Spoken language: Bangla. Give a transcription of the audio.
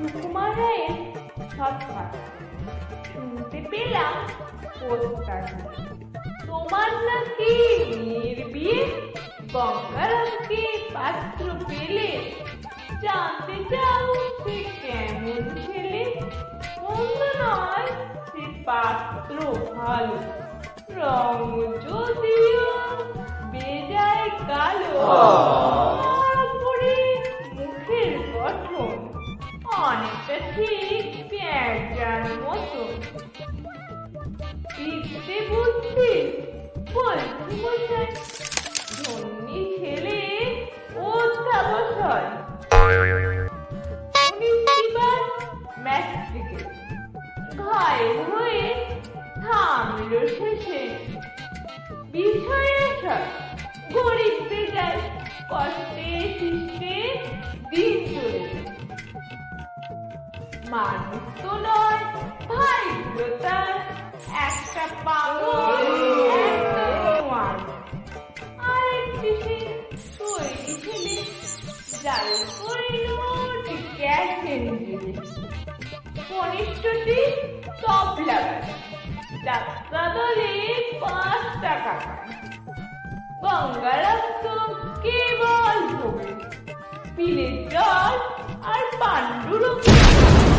সুকুমার রায়ের কথা শুনতে পেলাম পোস্টার তোমার নাকি মেয়ের বিয়ে গঙ্গারামকে পাত্র পেলে জানতে চাও সে কেমন ছেলে? মন্দ নয় সে পাত্র ভালো। রং যদিও বেজায় কালো। মুখের গঠন ঠিক পেঁচার মতো। দিতে বুদ্ধি বলছি মশাই ধন্যী ছেলে ঘায়েল হয়ে থামল শেষে। বিষয় আসা গরিব বেজায় কষ্টে, শিষ্টে দিন চলে যায়। মানুষ তো নয়, ভাই তার একটা পাগল, একটা নোয়ার আরেকটি তৈরি ছেলে যার দলে পাঁচ টাকা গঙ্গারাম কেবল বিলের জল আর পাণ্ডুরও কিন্তু